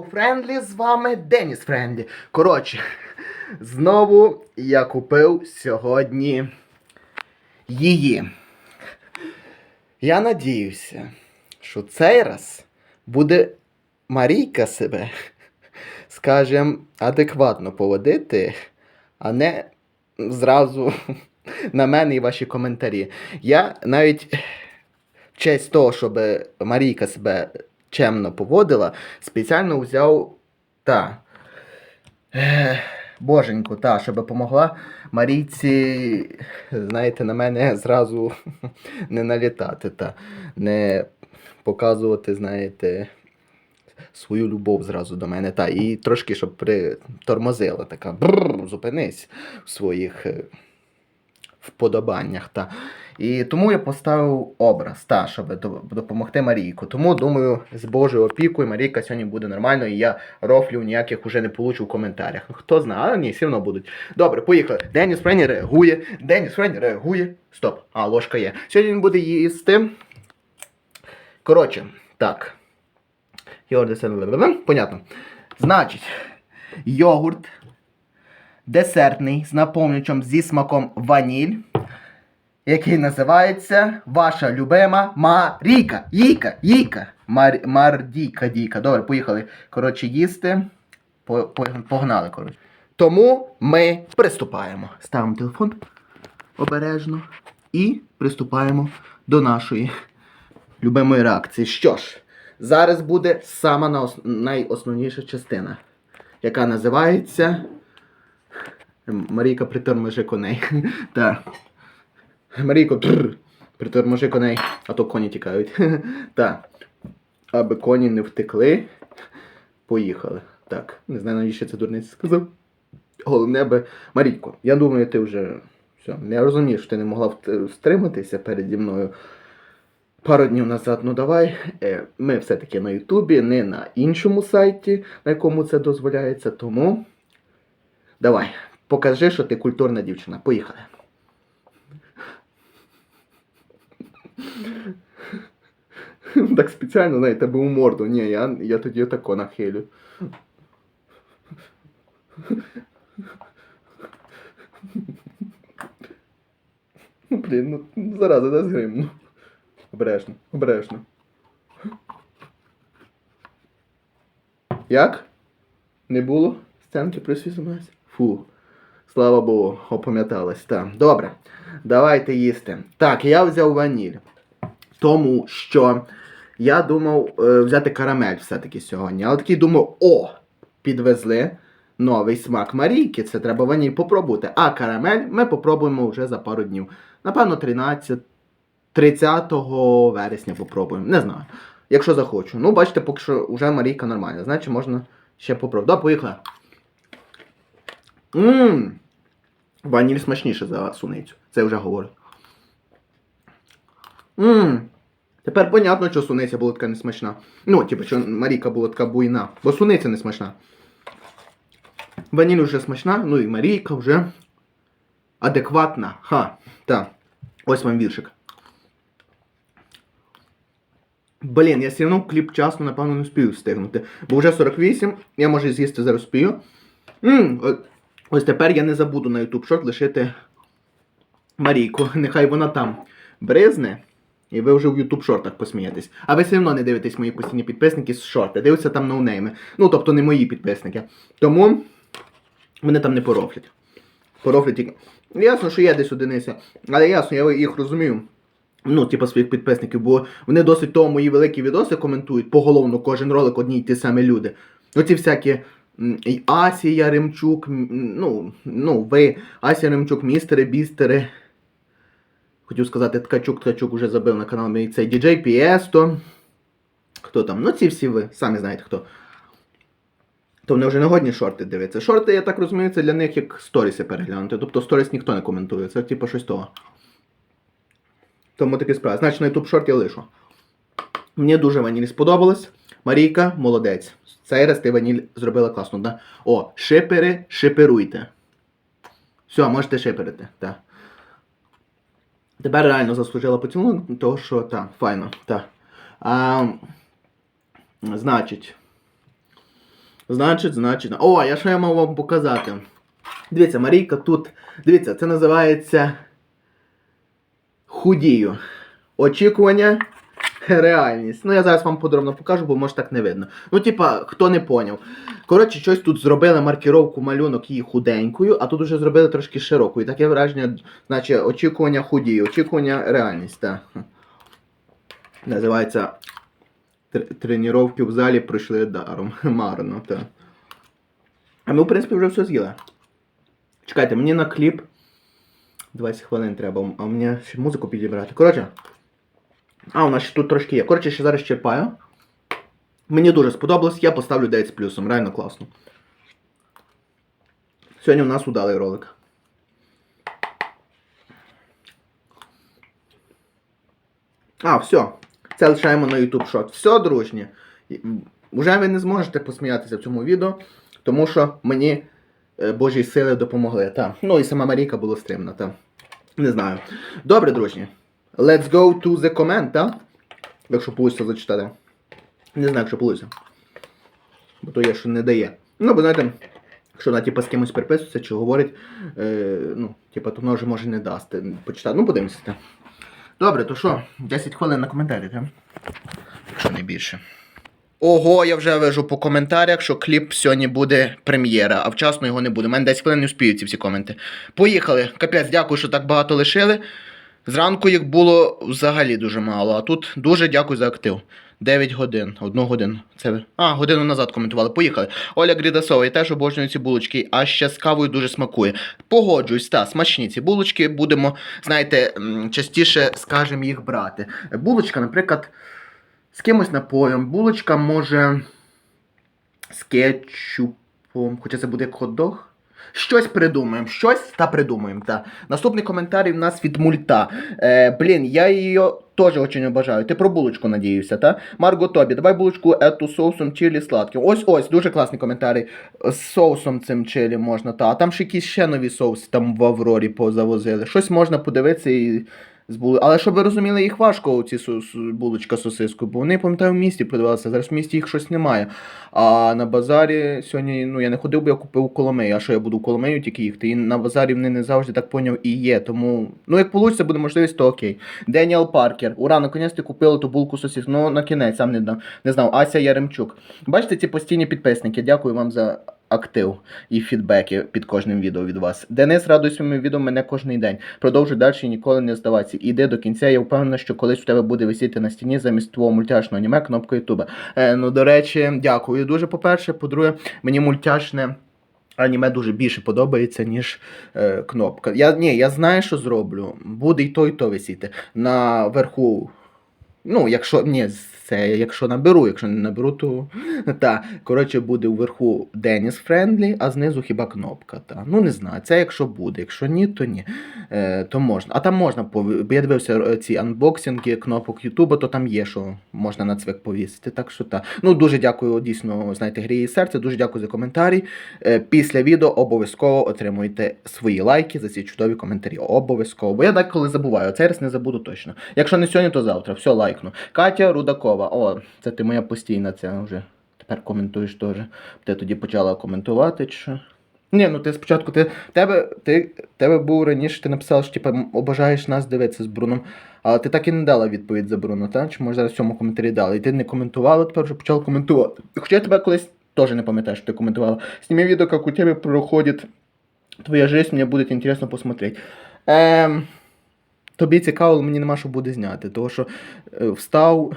Френдлі, з вами Деніс Френдлі. Коротше, знову я купив сьогодні її. Я надіюся, що цей раз буде Марійка себе, скажем, адекватно поводити, а не зразу на мене і ваші коментарі. Я навіть в честь того, щоб Марійка себе чемно поводила, спеціально взяв та. Боженьку, та, щоб допомогла Марійці, знаєте, на мене зразу не налітати, та не показувати, знаєте, свою любов зразу до мене. Та, і трошки, щоб притормозила така. Бррр, зупинись в своїх е, вподобаннях. Та. І тому я поставив образ, та, щоб допомогти Марійку. Тому думаю, з Божою опікою Марійка сьогодні буде нормально, і я рофлів ніяких уже не получу в коментарях. Ну хто знає, але ні, все одно будуть. Добре, поїхали. Деніс Френі реагує. Деніс Френі реагує. Стоп. А, ложка є. Сьогодні він буде їсти. Коротше, так. Понятно. Значить, йогурт десертний з наповнювачем зі смаком ваніль який називається Ваша любима Маріка. Їка, Їка. Мар... Мардіка, Діка. Добре, поїхали. Коротше, їсти. По- по- Погнали, коротше. Тому ми приступаємо. Ставимо телефон обережно і приступаємо до нашої любимої реакції. Що ж, зараз буде сама найосновніша частина, яка називається. Марійка приторможи коней. Так. Марійко, приторможи коней, а то коні тікають. Так. Аби коні не втекли. Поїхали. Так, не знаю, навіщо це дурниць сказав. Головне аби. Марійко, я думаю, ти вже. Все, я розумію, що ти не могла встриматися переді мною пару днів назад. Ну давай. Е, Ми все-таки на Ютубі, не на іншому сайті, на якому це дозволяється. Тому. Давай, покажи, що ти культурна дівчина. Поїхали. Так спеціально, знаєте, би у морду. Ні, я, я тоді тако нахилю. Ну, блін, ну зараза, дай згрим. Ну. Обережно, обережно. Як? Не було? Сценки смс? Фу. Слава Богу, опам'яталась. Так. Добре. Давайте їсти. Так, я взяв ваніль. Тому що я думав е, взяти карамель все-таки сьогодні. Але такий думав, о, підвезли новий смак Марійки. Це треба ваніль попробувати. А карамель ми попробуємо вже за пару днів. Напевно, 13, 30 вересня попробуємо. Не знаю. Якщо захочу. Ну, бачите, поки що вже Марійка нормальна. Значить, можна ще попробувати. Да, поїхали. Ммм. Ваніль смачніше за суницю. Це вже говорю. Ммм. Тепер понятно, що суниця була така несмачна. Ну, типу, що Марійка була така буйна. Бо суниця не смачна. Ваніль вже смачна, ну і Марійка вже адекватна. Ха. Так. Ось вам віршик. Блін, я все одно кліп часно, напевно, не встиг встигнути. Бо вже 48, я може з'їсти зараз спію. Ммм, ось тепер я не забуду на YouTube шорт лишити Марійку. Нехай вона там бризне. І ви вже в YouTube шортах посмієтесь. А ви все одно не дивитесь мої постійні підписники з шорти. Дивіться там ноунейми. Ну, тобто не мої підписники. Тому вони там не порофлять. Порофлять тільки. Ясно, що є десь одиниця. Але ясно, я їх розумію. Ну, типу своїх підписників, бо вони досить того мої великі відоси коментують поголовно кожен ролик одні й ті самі люди. Оці всякі Асія Ремчук, ну, ну, ви, Асія Ремчук, містери, бістери. Хотів сказати, Ткачук, Ткачук уже забив на канал мій цей діджей Піесто. Хто там? Ну, ці всі ви, самі знаєте хто. То вони вже не годні шорти дивитися. Шорти, я так розумію, це для них як сторіси переглянути. Тобто сторіс ніхто не коментує. Це типу щось того. Тому такі справи. Значить, на YouTube шорт я лишу. Мені дуже ваніль сподобалось. Марійка, молодець. Цей раз ти зробила класно, да? О, шипери, шиперуйте. Все, можете шиперити, так. Тепер реально заслужила поцілунок, того що так, файно, так. А, значить. Значить, значить. О, я що я мав вам показати. Дивіться, Марійка тут. Дивіться, це називається худію. Очікування, реальність. Ну, я зараз вам подробно покажу, бо може так не видно. Ну, типа, хто не поняв. Коротше, щось тут зробили маркіровку малюнок її худенькою, а тут уже зробили трошки широкою. Таке враження, значить, очікування худію, очікування реальність. Так. Називається тр- тренування в залі пройшли даром. Марно, так. А ми, в принципі, вже все з'їли. Чекайте, мені на кліп 20 хвилин треба, а мені ще музику підібрати. Коротше. А, у нас ще тут трошки є. Коротше, ще зараз черпаю. Мені дуже сподобалось, я поставлю 9 з плюсом, реально класно. Сьогодні у нас удалий ролик. А, все. Це лишаємо на YouTube Short. Все, дружні. Уже ви не зможете посміятися в цьому відео, тому що мені е, Божі сили допомогли. Та. Ну і сама Марійка була стримна. Та. Не знаю. Добре, дружні. Let's go to the comment, так? Якщо вийде зачитати. Не знаю, якщо вийде. Бо то є, що не дає. Ну, бо знаєте, якщо вона типу, з кимось переписується чи говорить, е, ну, типу, то вона вже може не дасти. Почитати. Ну, подивимося. та. Добре, то що? 10 хвилин на коментарі, так? Якщо не більше. Ого, я вже вижу по коментарях, що кліп сьогодні буде прем'єра, а вчасно його не буде. У мене 10 хвилин не успіють ці всі коменти. Поїхали. Капець, дякую, що так багато лишили. Зранку їх було взагалі дуже мало, а тут дуже дякую за актив. 9 годин, одну годину. Це. А, годину назад коментували. Поїхали. Оля Грідасова, я теж обожнюю ці булочки, а ще з кавою дуже смакує. Погоджуюсь, та, смачні ці булочки. Будемо, знаєте, частіше скажемо їх брати. Булочка, наприклад, з кимось напоєм. Булочка може з кетчупом, хоча це буде як хот-дог. Щось придумаємо, щось та придумаємо. Та. Наступний коментар в нас від мульта. Е, блін, я її теж дуже обожаю. Ти про булочку надіюся, та? Марго Тобі, давай булочку ету соусом чилі сладким. Ось ось, дуже класний коментар. З соусом цим чилі можна, та. А там ще якісь ще нові соуси там в Аврорі позавозили. Щось можна подивитися і. З. Але щоб ви розуміли, їх важко ці булочка з сосискою, бо вони, пам'ятаю, в місті продавалися. Зараз в місті їх щось немає. А на базарі сьогодні, ну я не ходив, бо я купив у Коломиї. А що я буду в Коломию тільки їхати? І на базарі вони не завжди так поняв і є. Тому, ну як вийде, буде можливість, то окей. Деніел Паркер. Ура, наконець ти купили ту булку сосисок. Ну, на кінець, сам не, дав- не знав. Ася Яремчук. Бачите, ці постійні підписники. Дякую вам за актив і фідбеки під кожним відео від вас. Денис радує своїм відео мене кожен день. Продовжуй далі і ніколи не здаватися. Іди до кінця. Я впевнена, що колись у тебе буде висіти на стіні замість твого мультяшного аніме кнопка Ютуба. Е, ну, до речі, дякую дуже. По-перше, по-друге, мені мультяшне. Аніме дуже більше подобається, ніж е, кнопка. Я, ні, я знаю, що зроблю. Буде і то, і то висіти. На верху. Ну, якщо. Ні, це якщо наберу, якщо не наберу, то. Та, коротше, буде вверху Деніс Френдлі, а знизу хіба кнопка. Та. Ну, не знаю. Це якщо буде. Якщо ні, то ні. Е, то можна. А там можна бо Я дивився е, ці анбоксинги кнопок Ютуба, то там є, що можна на цвик повісити. Так що так. Ну, дуже дякую, дійсно, знаєте, гріє серце. Дуже дякую за коментарі. Е, Після відео обов'язково отримуйте свої лайки за ці чудові коментарі. Обов'язково. Бо я деколи забуваю, цей раз не забуду точно. Якщо не сьогодні, то завтра. Все, лайкну. Катя Рудакова. О, це ти моя постійна, це вже тепер коментуєш теж. Ти тоді почала коментувати чи що? Ні, ну ти спочатку ти тебе, ти, тебе був раніше, ти написала, що типу, м, обожаєш нас дивитися з Бруном, але ти так і не дала відповідь за Бруно, так? Чи може зараз в цьому коментарі дала? І ти не коментувала, тепер вже почала коментувати. Хоча я тебе колись теж не пам'ятаю, що ти коментувала. Сніми відео, як у тебе проходить твоя жизнь, мені буде інтересно посмотреть. Ем, тобі цікаво, але мені нема що буде зняти, тому що е, встав.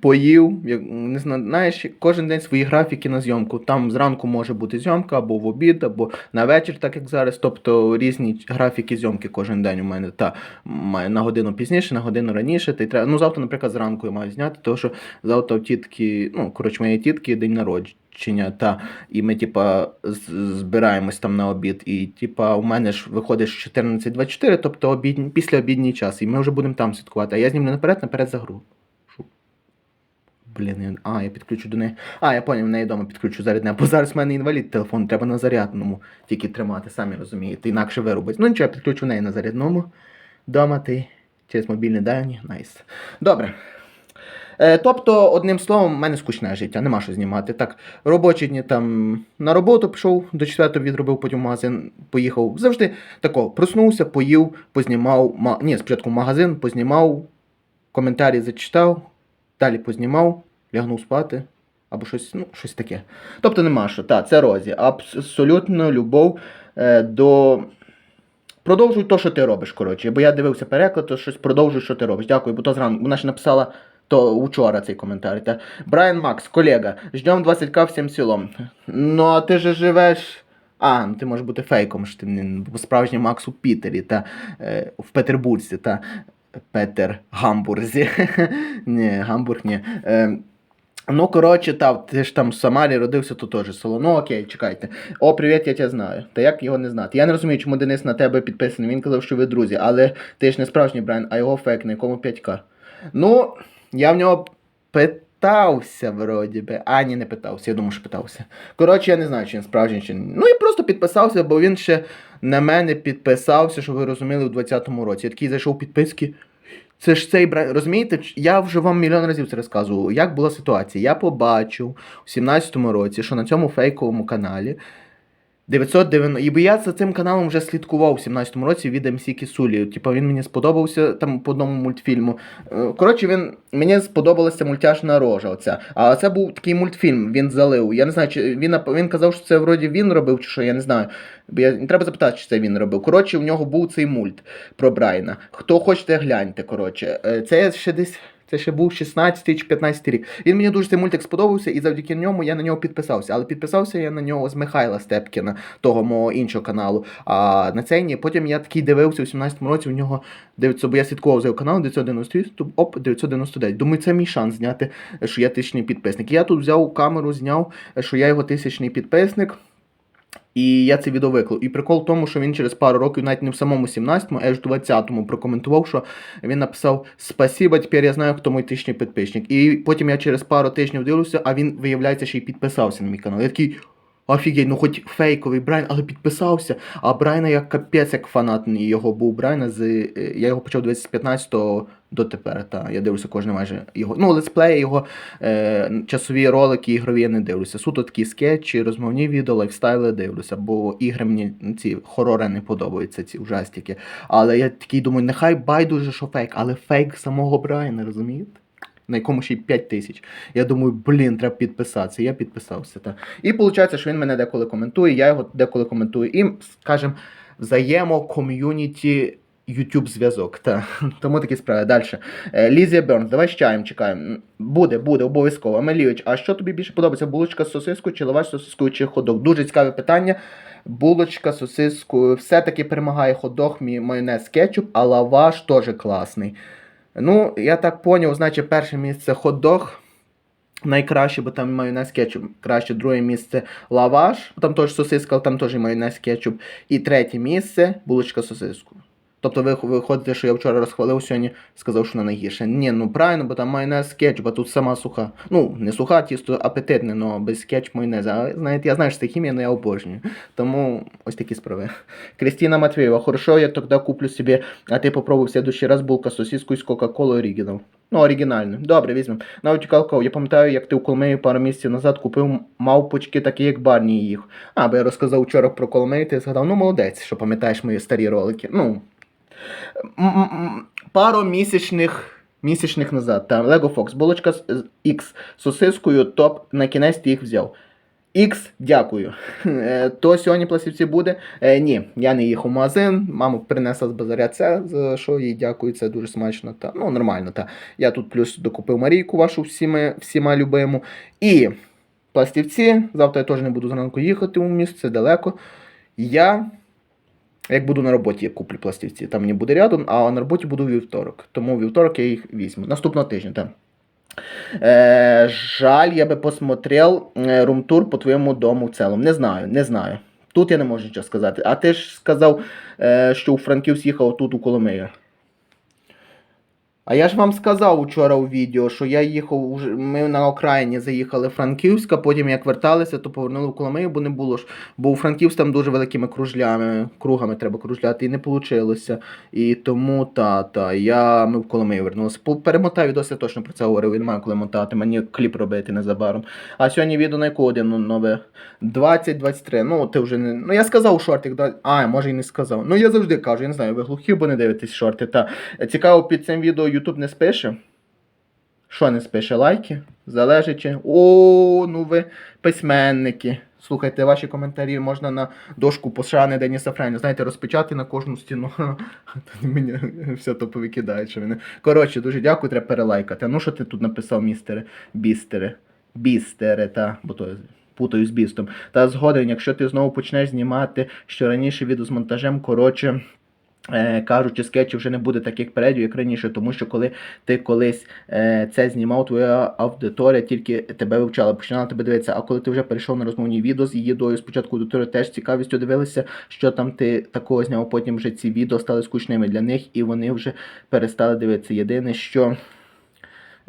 Поїв, як не знаєш, кожен день свої графіки на зйомку. Там зранку може бути зйомка, або в обід, або на вечір, так як зараз. Тобто різні графіки зйомки кожен день у мене. Та на годину пізніше, на годину раніше. Та й треба. Ну, завтра, наприклад, зранку я маю зняти, тому що завтра у тітки, ну, коротше, моєї тітки день народження. Та, і ми, типа, збираємось там на обід. І, типа, у мене ж виходить 14.24, тобто обід, після обідній час. І ми вже будемо там святкувати. А я знімлю наперед, наперед за гру. Блін, а, я підключу до неї. А, я поняв, в неї вдома підключу зарядне. Бо зараз в мене інвалід телефон, треба на зарядному тільки тримати, самі розумієте, інакше вирубить. Ну нічого, я підключу в неї на зарядному. Дома ти через мобільні дані. Найс. Добре. Е, тобто, одним словом, в мене скучне життя, нема що знімати. Так, робочі дні там на роботу пішов, до 4 відробив, потім магазин поїхав. Завжди тако, проснувся, поїв, познімав. Ма... Ні, спочатку магазин, познімав, коментарі зачитав, далі познімав, лягнув спати. Або щось, ну, щось таке. Тобто нема що. Так, це Розі. Абсолютно любов е, до. Продовжуй то, що ти робиш, коротше. Бо я дивився переклад, то щось продовжуй, що ти робиш. Дякую, бо то зранку. Вона ж написала то учора цей коментар. Та. Брайан Макс, колега, ждем 20к всім селом. Ну, а ти же живеш. А, ну ти можеш бути фейком, що ти справжній Макс у Пітері та е, в Петербурзі та Петер Гамбурзі. ні, Гамбург, ні. Е, Ну, коротше, та, ти ж там в Самарі родився, то теж село. Ну окей, чекайте. О, привіт, я тебе знаю. Та як його не знати? Я не розумію, чому Денис на тебе підписаний. Він казав, що ви друзі, але ти ж не справжній Брайан, а його фейк, на якому 5К. Ну, я в нього питався, вроді би. А, ні, не питався, я думаю, що питався. Коротше, я не знаю, чи він справжній, чи ні. Ну і просто підписався, бо він ще на мене підписався, щоб ви розуміли, у 20-му році. Я такий зайшов підписки. Це ж цей брат, розумієте, я вже вам мільйон разів це розказував. Як була ситуація? Я побачив у 17-му році, що на цьому фейковому каналі 990... І бо я за цим каналом вже слідкував у 17-му році від МС Кісулі. Типа він мені сподобався там по одному мультфільму. Е, Коротше, він мені сподобалася мультяшна рожа. Оця. А це був такий мультфільм, він залив. Я не знаю, чи він він казав, що це вроді він робив, чи що, я не знаю. Я треба запитати, чи це він робив. Коротше, в нього був цей мульт про Брайана. Хто хочете, гляньте. Коротше, Е, це ще десь. Це ще був 16 чи 15 рік. Він мені дуже цей мультик сподобався, і завдяки ньому я на нього підписався. Але підписався я на нього з Михайла Степкіна, того мого іншого каналу. А на цей. Потім я такий дивився у 17-му році. У нього 900, бо я слідкував за його каналом 998, оп, 999. Думаю, це мій шанс зняти, що я тисячний підписник. Я тут взяв камеру, зняв, що я його тисячний підписник. І я це відео виклав. І прикол в тому, що він через пару років, навіть не в самому 17-му, а аж в 20-му прокоментував, що він написав Спасіба, тепер я знаю, хто мій тисячний підписник. І потім я через пару тижнів дивлюся, а він, виявляється, ще й підписався на мій канал. Я такий. Офігеть, ну хоч фейковий Брайан, але підписався. А Брайана як капець, як фанат його був Брайана з. е, Я його почав дивитися з 15-го до тепер. Та я дивлюся кожен майже його. Ну, летсплеї, його е, часові ролики ігрові я не дивлюся. Суто такі скетчі, розмовні відео, лайфстайли дивлюся, бо ігри мені ці хорори не подобаються, ці ужастики. Але я такий думаю, нехай байдуже, що фейк, але фейк самого Брайана, розумієте? На якому ще й 5 тисяч. Я думаю, блін, треба підписатися. Я підписався. Та. І виходить, що він мене деколи коментує, я його деколи коментую. І, скажімо, взаємо-ком'юніті YouTube зв'язок. Та. Тому такі справи. Далі. Лізія Бернс, давай чаєм чекаємо. Буде, буде, обов'язково. Амелійович, а що тобі більше подобається? Булочка з сосискою, чи лаваш з сосискою, чи ходок? Дуже цікаве питання. Булочка з сосискою. Все-таки перемагає ходок, майонез кетчуп, а лаваш теж класний. Ну, я так поняв, значить, перше місце хот-дог. Найкраще, бо там майонез кетчуп. Краще друге місце лаваш, там теж сосиска, але там теж майонез кетчуп. І третє місце булочка з сосискою. Тобто ви виходите, що я вчора розхвалив, сьогодні сказав, що вона найгірше. Ні, ну правильно, бо там майонез кетчуп, а тут сама суха. Ну, не суха, тісто апетитне, але без кетчуп майонеза. Але знаєте, я знаю, що це хімія, але я обожнюю. Тому ось такі справи. Кристина Матвеева, хорошо, я тоді куплю собі, а ти попробуй в следующий раз булка з сосискою з Кока-Колою Оригінал. Ну, оригінально. Добре, візьмемо. Навіть Калков, я пам'ятаю, як ти у Коломиї пару місяців назад купив мавпочки, такі як Барні їх. А, бо я розказав вчора про Коломию, ти згадав, ну молодець, що пам'ятаєш мої старі ролики. Ну, пару місячних. Назад, там Lego Fox, булочка з X сосискою, топ, на кінець ти їх взяв. X, дякую. Е, То сьогодні пластівці буде. Е, ні, я не їхав в магазин, мама принесла з базаря це, за що їй дякую, це дуже смачно. Та, ну, нормально. Та. Я тут плюс докупив Марійку, вашу всіма, всіма любиму. І пластівці, завтра я теж не буду зранку їхати у місто, це далеко. Я як буду на роботі, я куплю пластівці. Там не буде рядом, а на роботі буду вівторок. Тому вівторок я їх візьму. Наступного тижня, так. Е, жаль, я би посмотрел е, румтур по твоєму дому в цілому. Не знаю, не знаю. Тут я не можу нічого сказати. А ти ж сказав, е, що у Франківськ їхав тут у Коломию. А я ж вам сказав учора у відео, що я їхав, ми на окраїні заїхали в Франківська, потім як верталися, то повернули в Коломию, бо не було ж. Бо у Франківськ там дуже великими кружлями, кругами треба кружляти, і не вийшло. І тому та, та, я, ми в Коломию вернулися. Перемотаю відос, я точно про це говорив, і немає коли мотати, мені кліп робити незабаром. А сьогодні відео на яку годину нове? 20-23. Ну, ти вже не. Ну я сказав шортик, а, може і не сказав. Ну я завжди кажу, я не знаю, ви глухі, бо не дивитесь шорти. Та цікаво, під цим відео YouTube не спише. Що не спише? Лайки? Залежить. О, ну ви письменники. Слухайте, ваші коментарі можна на дошку пошани Деніса Френя. Знаєте, розпечати на кожну стіну. Мені все то повикидають. Що. Коротше, дуже дякую, треба перелайкати. Ну що ти тут написав, містере? Бістере. Бістере, та, бо то путаю з бістом. Та згоден, якщо ти знову почнеш знімати, що раніше відео з монтажем, коротше. Е, кажучи, скетчів вже не буде таких передів, як раніше, тому що коли ти колись е, це знімав, твоя аудиторія тільки тебе вивчала, починала тебе дивитися. А коли ти вже перейшов на розмовні відео з їдою, спочатку аудиторія теж цікавістю дивилися, що там ти такого зняв, потім вже ці відео стали скучними для них, і вони вже перестали дивитися. Єдине, що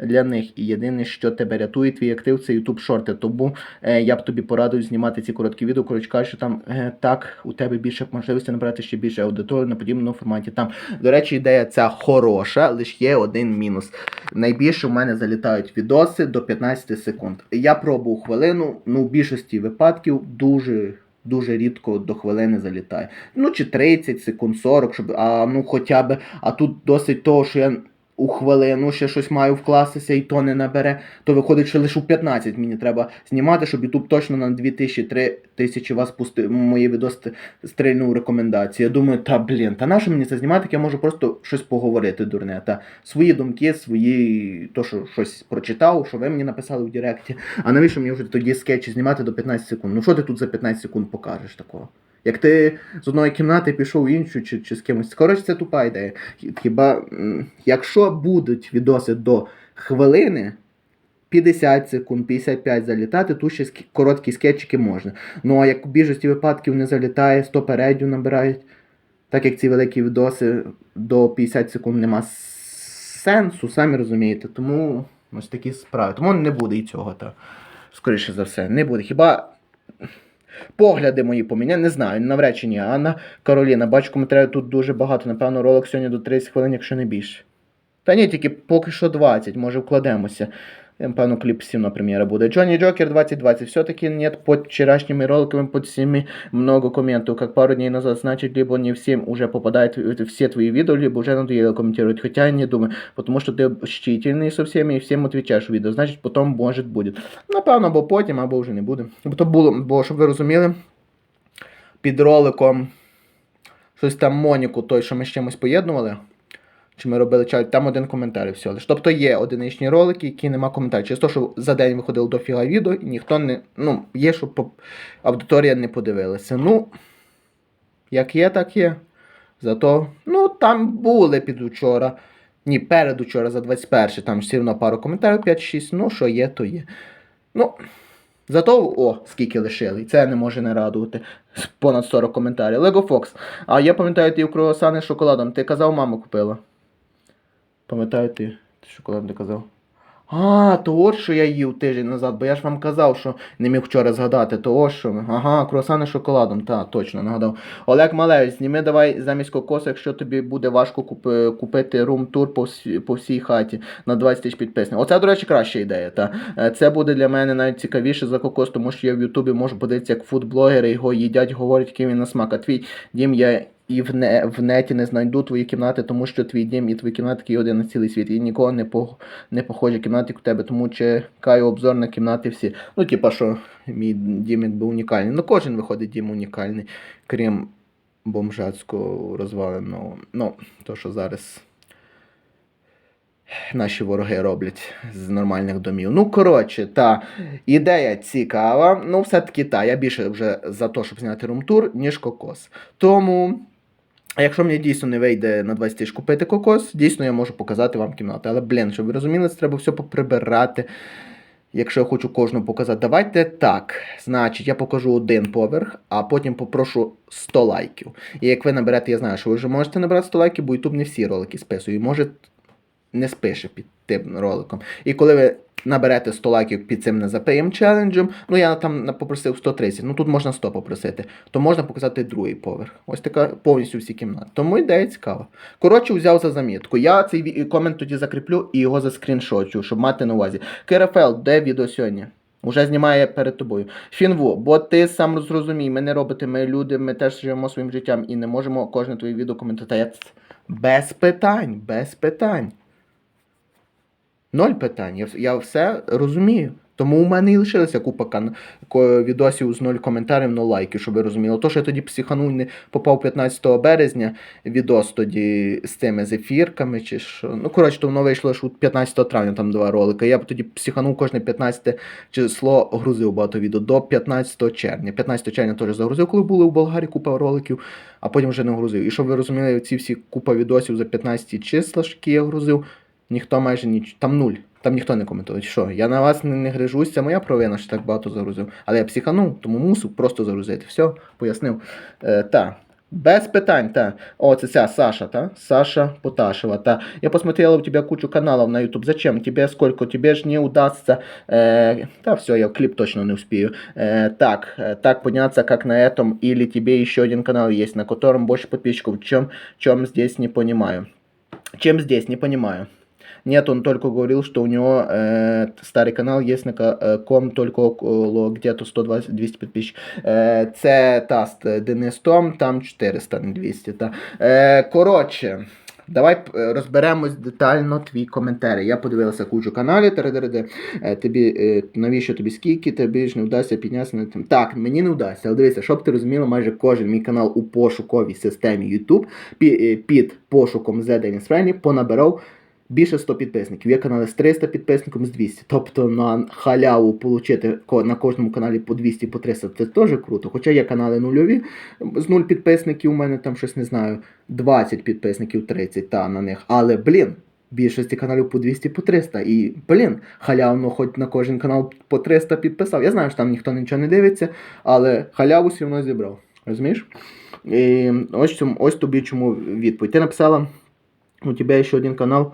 для них і єдине, що тебе рятує, твій актив, це YouTube шорти. Тому е, я б тобі порадив знімати ці короткі відео. Коротше кажучи, там е, так у тебе більше можливості набрати ще більше аудиторії на подібному форматі. Там, до речі, ідея ця хороша, лише є один мінус. Найбільше в мене залітають відоси до 15 секунд. Я пробував хвилину, ну в більшості випадків дуже. Дуже рідко до хвилини залітає. Ну, чи 30 секунд, 40, щоб. А ну хоча б. А тут досить того, що я у хвилину ще щось маю вкластися і то не набере, то виходить, що лише у 15 мені треба знімати, щоб YouTube точно на 2000-3000 вас пустив мої відоси стрільнув рекомендації. Я думаю, та блін, та нащо мені це знімати, як я можу просто щось поговорити дурне. Та свої думки, свої, то, що щось прочитав, що ви мені написали в Директі. А навіщо мені вже тоді скетчі знімати до 15 секунд? Ну що ти тут за 15 секунд покажеш такого? Як ти з одної кімнати пішов в іншу чи, чи з кимось. Коротше, це тупа ідея. Хіба якщо будуть відоси до хвилини, 50 секунд, 55 залітати, тут ще короткі скетчики можна. Ну а як у більшості випадків не залітає, 100 передів набирають, так як ці великі відоси до 50 секунд нема сенсу, самі розумієте. Тому ось такі справи. Тому не буде і цього. Та. Скоріше за все, не буде. Хіба погляди мої поміня, не знаю, навряд чи ні. Анна Кароліна, бачу коментарів тут дуже багато. Напевно, ролик сьогодні до 30 хвилин, якщо не більше. Та ні, тільки поки що 20, може вкладемося. Напевно, кліп 7 на буде. Джонни Джокер 2020. Все-таки нет под вчерашними роликами под всеми много комментов. Как пару дней назад, значит, либо не всем уже попадают в- все твои видео, либо уже надоело комментировать. Хотя я не думаю, потому что ты общительный со всеми и всем отвечаешь відео. Значить, потім може буде. Напевно, або потім, або вже не буде. Бо то було, бо щоб ви розуміли, під роликом щось там Моніку, той, що ми з чимось поєднували. Чи ми робили чай, там один коментар і все. лиш. Тобто є одиничні ролики, які нема коментарів. Через те, що за день виходило до фіга відео, і ніхто не. Ну, є, щоб аудиторія не подивилася. Ну, як є, так є. Зато, ну, там були підучора. Ні, передучора за 21 там все одно пару коментарів, 5-6. Ну, що є, то є. Ну, зато, о, скільки лишили. І це не може не радувати. Понад 40 коментарів. Lego Fox. А я пам'ятаю, ти в круасани з шоколадом. Ти казав, мама купила. Пам'ятаю ти, ти шоколад не казав. А, то от що я їв тиждень назад, бо я ж вам казав, що не міг вчора згадати, то ось що. Ага, круасани з шоколадом, так, точно нагадав. Олег Малевич, зніми давай замість кокоса, якщо тобі буде важко купи, купити рум-тур по, по всій хаті на 20 тисяч підписників. Оце, до речі, краща ідея. Та. Е, Це буде для мене навіть цікавіше за кокос, тому що я в Ютубі можу подивитися, як фудблогери його їдять, говорять, який він на смак. А твій дім я і в, не, в неті не знайду твої кімнати, тому що твій дім і твої кімнати такий один на цілий світ. І нікого не, по, не похожі кімнати у тебе, тому чекаю обзор на кімнати всі. Ну, типа, що мій дім якби унікальний. Ну, кожен виходить дім унікальний, крім бомжацького розваленого. Ну, то, що зараз наші вороги роблять з нормальних домів. Ну, коротше, та ідея цікава. Ну, все-таки та, я більше вже за те, щоб зняти румтур, ніж кокос. Тому. А якщо мені дійсно не вийде на 20 тисяч купити кокос, дійсно я можу показати вам кімнату. Але, блін, щоб ви розуміли, це треба все поприбирати. Якщо я хочу кожну показати, давайте так. Значить, я покажу один поверх, а потім попрошу 100 лайків. І як ви наберете, я знаю, що ви вже можете набрати 100 лайків, бо YouTube не всі ролики списує. Може, не спише під тим роликом. І коли ви наберете 100 лайків під цим незапиєм челенджем, ну я там попросив 130, ну тут можна 100 попросити, то можна показати другий поверх. Ось така повністю всі кімнати. Тому ідея цікава. Коротше, взяв за замітку. Я цей комент тоді закріплю і його заскріншочу, щоб мати на увазі. КРФЛ, де відео сьогодні? Уже знімає перед тобою. Фінву, бо ти сам зрозумій, ми не робите, ми люди, ми теж живемо своїм життям і не можемо кожне твоє відео коментувати. Без питань, без питань. Ноль питань. Я, я все розумію. Тому у мене і лишилася купа кан... відосів з нуль коментарів, нуль лайків, щоб ви розуміли. То, що я тоді психанув, не попав 15 березня, відос тоді з тими зефірками, чи що. Ну, коротше, то воно вийшло ж 15 травня, там два ролики. Я б тоді психанув кожне 15 число, грузив багато відео до 15 червня. 15 червня теж загрузив, коли були в Болгарії купа роликів, а потім вже не грузив. І щоб ви розуміли, ці всі купа відосів за 15 числа, які я грузив, ніхто майже ніч. Там нуль. Там ніхто не коментує. Що? Я на вас не, не грижусь, це моя провина, що так багато загрузив. Але я психанув, тому мусив просто загрузити. Все, пояснив. Е, та. Без питань, та. О, це ця Саша, та? Саша Поташева, та. Я посмотрела у тебя кучу каналов на YouTube. Зачем? Тебе сколько? Тебе ж не удастся. Э, да, все, я клип точно не успею. Э, так, э, так подняться, как на этом. Или тебе еще один канал есть, на котором больше подписчиков. В чем, чем здесь не понимаю. Чем здесь, не понимаю. Нет, он только говорил, что у него э, старый канал есть на ка- э, ком только около где-то 120-200 подписчиков. Э, це таст е, Денис Том, там 400, не 200. Та. Е, коротше, давай е, розберемось детально твій коментарі. Я подивилася кучу каналів, тередереде. Е, тобі, е, навіщо тобі скільки, тобі ж не вдасться піднятися на тим. Так, мені не вдасться, але дивися, щоб ти розуміла, майже кожен мій канал у пошуковій системі YouTube пі- е, під пошуком The Dennis Friendly понабирав більше 100 підписників. Є канали з 300 підписників, з 200. Тобто на халяву отримати на кожному каналі по 200 по 300 це теж круто. Хоча є канали нульові з 0 підписників, у мене там щось не знаю, 20 підписників, 30 та на них. Але блін. Більшості каналів по 200 по 300. І, блін, халявно, хоч на кожен канал по 300 підписав. Я знаю, що там ніхто нічого не дивиться, але халяву все одно зібрав. Розумієш? І ось, ось тобі чому відповідь. Ти написала, у тебе ще один канал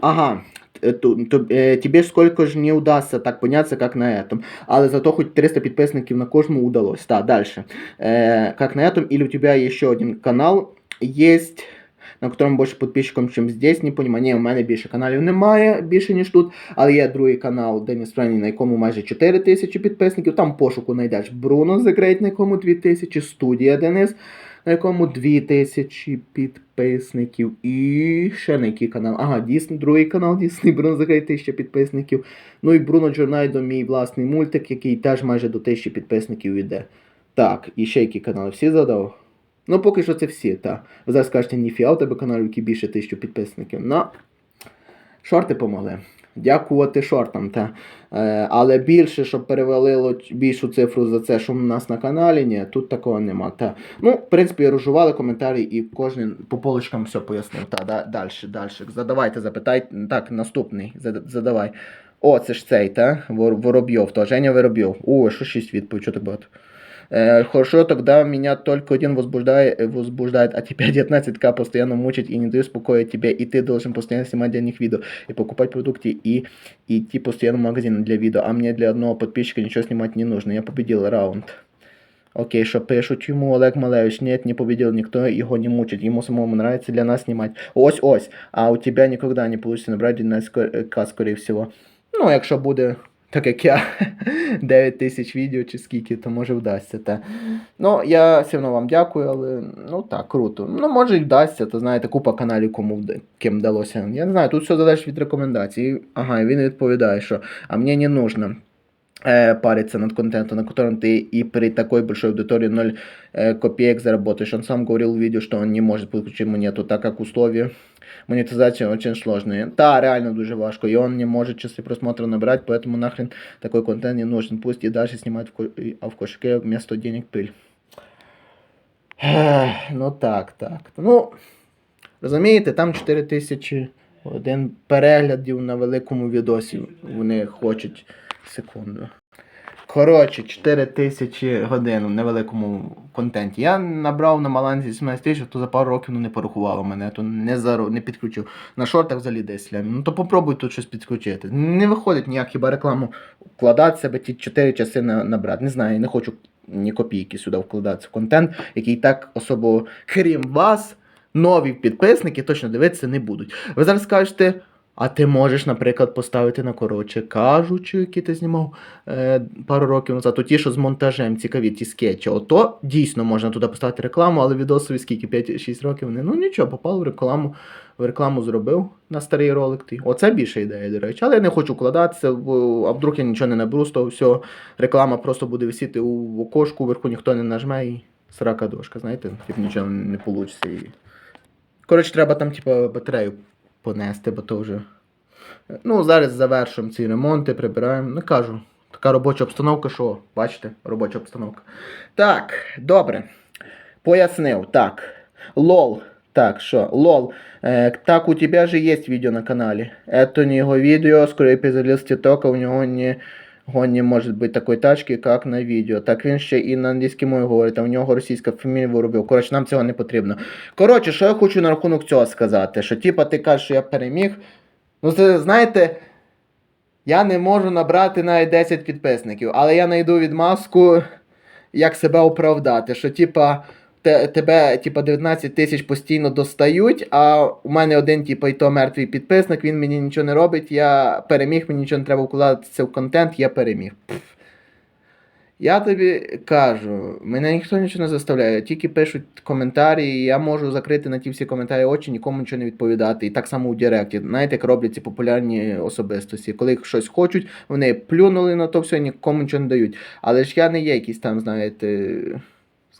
Ага, э, ту- ту- э, тебе сколько же не удастся так поняться, как на этом. Але зато хоть 300 подписчиков на кожному удалось. Да, дальше. Э, как на этом, или у тебя еще один канал есть, на котором більше подписчиків, чем здесь, не понимаю. Ні, у мене більше каналів немає, більше ніж тут. Але є другий канал Деніс Френі, на якому майже 4 тисячі підписників. Там пошуку знайдеш Бруно The Great, на якому 2 тисячі, студія Денис, на якому 2 тисячі підписників. І ще на який канал. Ага, Дійсний, другий канал Дійсний, Бруно The 1000 підписників. Ну і Бруно Джорнайдо, мій власний мультик, який теж майже до 1000 підписників йде. Так, і ще які канали всі задав? Ну, поки що це всі, так. Ви зараз скажете, ніфіа, у тебе каналів, які більше тисячу підписників. Ну, шорти помогли. Дякувати шортам, та. Е, але більше, щоб перевалило більшу цифру за це, що у нас на каналі, ні, тут такого нема. Та. Ну, в принципі, розжували коментарі і кожен по полочкам все пояснив. Та, да, далі, далі. Задавайте, запитайте. Так, наступний. Задавай. О, це ж цей, та? Вор- Воробйов, то Женя Воробйов. О, що шість відповідь, що так багато. Э, хорошо, тогда меня только один возбуждает, э, возбуждает, а тебя 19к постоянно мучить и не дает спокоя тебе, и ты должен постоянно снимать для них видео, и покупать продукты, и идти постоянно в магазин для видео, а мне для одного подписчика ничего снимать не нужно, я победил раунд. Окей, что пишут ему Олег Малевич, нет, не победил никто, его не мучит, ему самому нравится для нас снимать. Ось, ось, а у тебя никогда не получится набрать 19к, скорее всего. Ну, якщо буде так як я, 9 тисяч відео чи скільки, то може вдасться. Та. Ну, я все одно вам дякую, але ну так, круто. Ну, може і вдасться, то знаєте, купа каналів, кому ким вдалося. Я не знаю, тут все залежить від рекомендацій. Ага, і він відповідає, що а мені не нужно париться над контентом, на котором ты и при такой большой аудитории 0 э, копеек заработаешь. Он сам говорил в видео, что он не может подключить монету, так как условия монетизации очень сложные. Да, реально дуже важко, и он не может часы просмотра набрать, поэтому нахрен такой контент не нужен. Пусть и дальше снимает, в ко- и- а в кошельке вместо денег пыль. Ех, Ну так, так. Ну, розумієте, там 4 тисячі один переглядів на великому відосі. Вони хочуть секунду. Коротше, 4 тисячі годин в невеликому контенті. Я набрав на балансі 17 тисяч, то за пару років ну, не порахувало мене, то не, заро... не підключив. На шортах взагалі десь. Ну то попробуй тут щось підключити. Не виходить ніяк хіба рекламу вкладати себе ті 4 часи на, набрати. Не знаю, не хочу ні копійки сюди вкладатися в контент, який так особо, крім вас, нові підписники точно дивитися не будуть. Ви зараз скажете. А ти можеш, наприклад, поставити на коротше кажучи, які ти знімав е, пару років назад, то ті, що з монтажем цікаві, ті скетчі. Ото дійсно можна туди поставити рекламу, але відосові скільки 5-6 років вони. Ну нічого, попав в рекламу, в рекламу зробив на старий ролик. Ти. Оце більша ідея, до речі. Але я не хочу вкладатися, а вдруг я нічого не наберу з того всього. Реклама просто буде висіти у окошку, вверху ніхто не нажме і срака дошка, знаєте, типу нічого не вийде. Коротше, треба там, типу, батарею понести, бо то вже. Ну, зараз завершуємо ці ремонти, прибираємо. Не кажу. Така робоча обстановка, що, бачите, робоча обстановка. Так, добре. Пояснив. Так. Лол. Так, що, лол. Э, так, у тебя же есть видео на канале. Это не его видео, скорее залез в тикток, у него не, го не может быть такої тачки, як на відео. Так він ще і на англійській мові говорить, а у нього російська фамілія виробив. Коротше, нам цього не потрібно. Коротше, що я хочу на рахунок цього сказати? Що типа ти кажеш, що я переміг. Ну, це знаєте, я не можу набрати навіть 10 підписників, але я знайду відмазку, як себе оправдати. Що типа. Те- Тебе, типа, 19 тисяч постійно достають, а у мене один, типа, і то мертвий підписник, він мені нічого не робить, я переміг, мені нічого не треба вкладатися в контент, я переміг. Пф. Я тобі кажу, мене ніхто нічого не заставляє, тільки пишуть коментарі, і я можу закрити на ті всі коментарі очі, нікому нічого не відповідати. І так само у Директі. Знаєте, як роблять ці популярні особистості. Коли їх щось хочуть, вони плюнули на то все, нікому нічого не дають. Але ж я не є якийсь там, знаєте,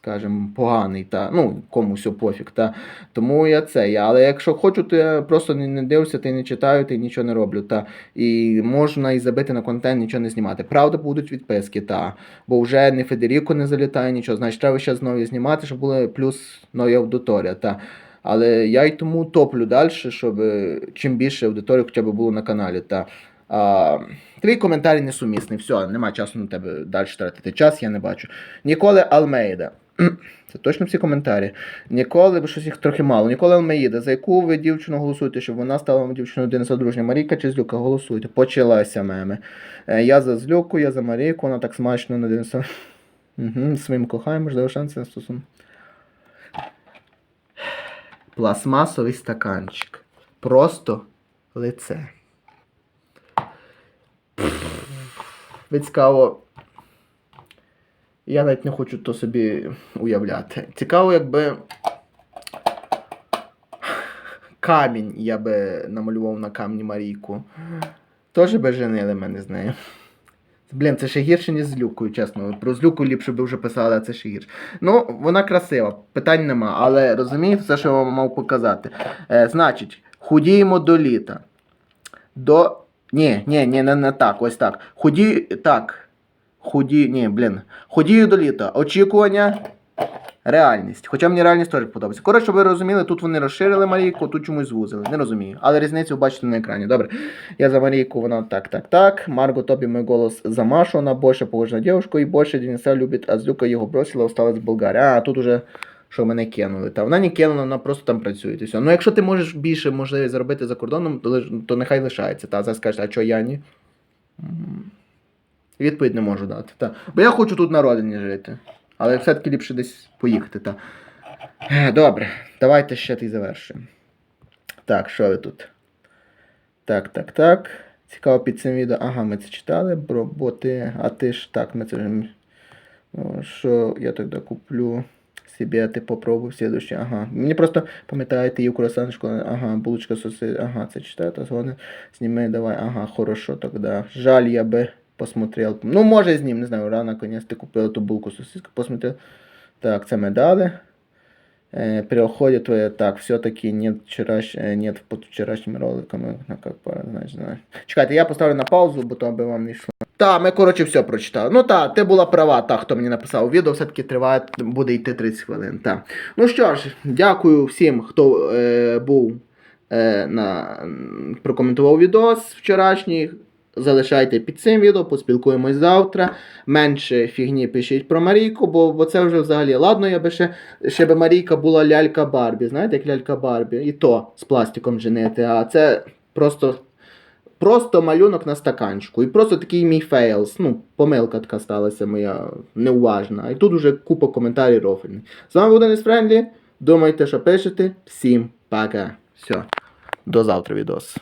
скажімо, поганий, та, ну, комусь пофіг. Та. Тому я це. Я. Але якщо хочу, то я просто не, не дивлюся, й не читаю, та й нічого не роблю. Та. І можна і забити на контент, нічого не знімати. Правда, будуть відписки, та. Бо вже не Федеріко не залітає, нічого. Значить, треба ще знову знімати, щоб була плюс нова аудиторія. Та. Але я й тому топлю далі, щоб е, чим більше аудиторії хоча б було на каналі. Та. А, твій коментарі несумісний. Все, нема часу на тебе далі тратити час, я не бачу. Ніколи Алмейда. Це точно всі коментарі. Ніколи, бо щось їх трохи мало. Ніколи Алмеїда. За яку ви дівчину голосуєте, щоб вона стала дівчиною Дениса Дружня? Марійка чи Злюка? Голосуйте. Почалася меми. Е, я за Злюку, я за Марійку, вона так смачно на Дениса. Своїм кохаєм, можливо, шанси на стосунок. Пластмасовий стаканчик. Просто лице. Ви цікаво. Я навіть не хочу то собі уявляти. Цікаво, якби камінь я би намалював на камні Марійку. Теж би женили мене з нею. Блін, це ще гірше, ніж з Люкою, чесно. Про злюку ліпше би вже писали, а це ще гірше. Ну, вона красива, питань нема. Але розумієте, все, що я вам мав показати. Е, значить, худіємо до літа. До. Ні, ні, ні, не, не так, ось так. Худі. Так. Худі. Ні, блін. Ходію до літа. Очікування. Реальність. Хоча мені реальність теж подобається. Коротше, ви розуміли, тут вони розширили Марійку, тут чомусь звузили. Не розумію. Але різницю бачите на екрані. Добре. Я за Марійку, вона так, так, так. Марго Тобі мой голос за Машу, вона більше похожа на і більше Дениса любить, а Злюка його бросила, осталась в Болгарії. А, тут уже що мене кинули. Та вона не кинула, вона просто там працює. Все. Ну якщо ти можеш більше можливість заробити за кордоном, то, то нехай лишається. Та зараз скажеш, а чого я ні? Відповідь не можу дати. Та. Бо я хочу тут на родині жити. Але все-таки ліпше десь поїхати. Та. Е, Добре, давайте ще ти завершуємо. Так, що ви тут? Так, так, так. Цікаво під цим відео. Ага, ми це читали. Бро, бо ти, а ти ж так, ми це вже. Що я тоді куплю а ти попробуй в следующий. Ага. Мені просто пам'ятаєте, їв круасан. Ага, булочка соси. Ага, це читаю, то згоден. Сніми, давай. Ага, хорошо тогда. Жаль, я би посмотрел. Ну, може з ним, не знаю, рано, наконец ти купила ту булку сосиску, посмотрел. Так, це медали. Э, при уходе твоя, так, все-таки нет, вчераш... э, нет под вчорашніми роликами, на как пора, значить, знаю. Чекайте, я поставлю на паузу, бо то аби вам не йшло. Та, ми, коротше, все прочитали. Ну та, ти була права, та, хто мені написав. Відео все-таки триває, буде йти 30 хвилин. Та. Ну що ж, дякую всім, хто е, був е, на, прокоментував відос вчорашній. Залишайте під цим відео, поспілкуємось завтра. Менше фігні пишіть про Марійку, бо, бо це вже взагалі ладно, я би ще, ще би Марійка була лялька Барбі. Знаєте, як лялька Барбі? І то з пластиком женити. А це просто. Просто малюнок на стаканчику. І просто такий мій фейлс. Ну, помилка така сталася моя неуважна. І тут уже купа коментарів рофельних. З вами був Денис Френдлі. Думайте, що пишете. Всім пока. Все. До завтра відос.